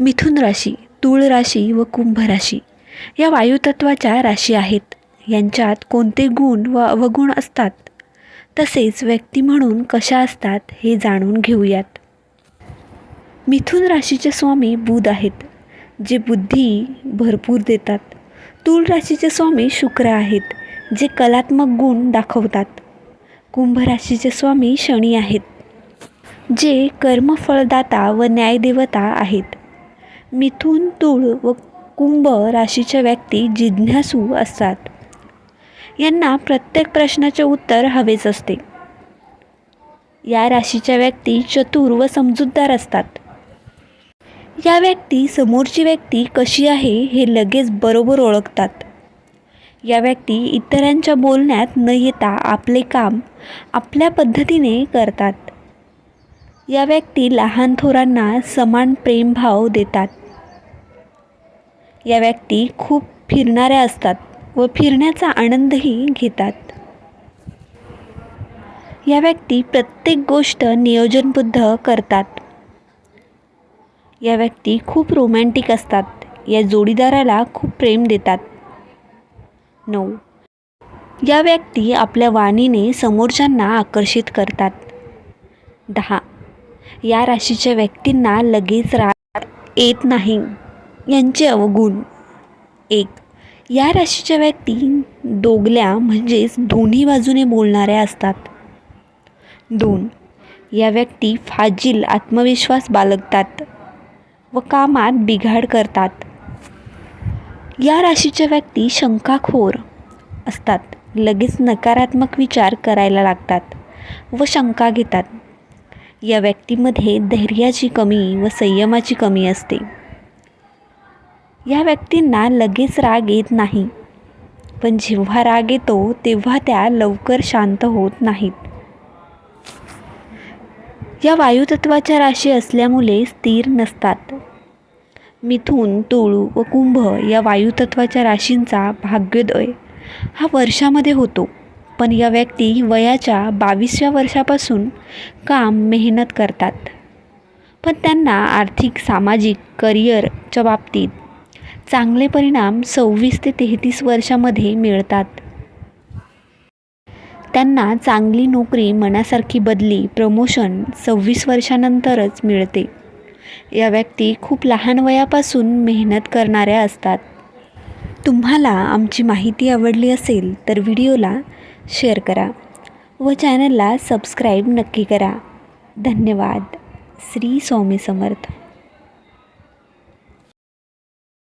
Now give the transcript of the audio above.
मिथुन राशी तूळ राशी व कुंभ राशी या वायुतत्वाच्या राशी आहेत. यांच्यात कोणते गुण व अवगुण असतात? तसेच व्यक्ती म्हणून कशा असतात हे जाणून घेऊयात. मिथुन राशीचे स्वामी बुध आहेत जे बुद्धी भरपूर देतात. तूळ राशीचे स्वामी शुक्र आहेत जे कलात्मक गुण दाखवतात. कुंभ राशीचे स्वामी शनी आहेत जे कर्मफळदाता व न्यायदेवता आहेत. मिथुन तुळ व कुंभ राशीच्या व्यक्ती जिज्ञासू असतात. यांना प्रत्येक प्रश्नाचे उत्तर हवेच असते. या राशीच्या व्यक्ती चतुर व समजूतदार असतात. या व्यक्ती समोरची व्यक्ती कशी आहे हे लगेच बरोबर ओळखतात. या व्यक्ती इतरांच्या बोलण्यात न येता आपले काम आपल्या पद्धतीने करतात. या व्यक्ती लहान थोरांना समान प्रेमभाव देतात. या व्यक्ती खूप फिरणाऱ्या असतात व फिरण्याचा आनंदही घेतात. या व्यक्ती प्रत्येक गोष्ट नियोजनबद्ध करतात. या व्यक्ती खूप रोमॅन्टिक असतात. या जोडीदाराला खूप प्रेम देतात. नऊ. या व्यक्ती आपल्या वाणीने समोरच्यांना आकर्षित करतात. दहा. या राशीच्या व्यक्तींना लगेच राग येत नाही. यांचे अवगुण. एक या राशीच्या व्यक्ती दोगल्या म्हणजेच दोन्ही बाजूने बोलणाऱ्या असतात. दोन या व्यक्ती फाजील आत्मविश्वास बाळगतात व कामात बिघाड करतात. या राशीच्या व्यक्ती शंकाखोर असतात. लगेच नकारात्मक विचार करायला लागतात व शंका घेतात. या व्यक्तीमध्ये धैर्याची कमी व संयमाची कमी असते. या व्यक्तींना लगेच राग येत नाही. पण जेव्हा राग येतो तेव्हा त्या लवकर शांत होत नाहीत. या वायुतत्वाच्या राशी असल्यामुळे स्थिर नसतात. मिथून तुळू व कुंभ या वायुतत्वाच्या राशींचा भाग्योदय हा वर्षामध्ये होतो. पण या व्यक्ती वयाच्या बावीसव्या वर्षापासून काम मेहनत करतात. पण त्यांना आर्थिक सामाजिक करिअरच्या बाबतीत चांगले परिणाम सव्वीस ते तेहतीस वर्षामध्ये मिळतात. त्यांना चांगली नोकरी मनासारखी बदली प्रमोशन सव्वीस वर्षानंतरच मिळते. या व्यक्ती खूप लहान वयापासून मेहनत करणाऱ्या असतात. तुम्हाला आमची माहिती आवडली असेल तर व्हिडिओला शेअर करा व चॅनलला सबस्क्राईब नक्की करा. धन्यवाद. श्री स्वामी समर्थ.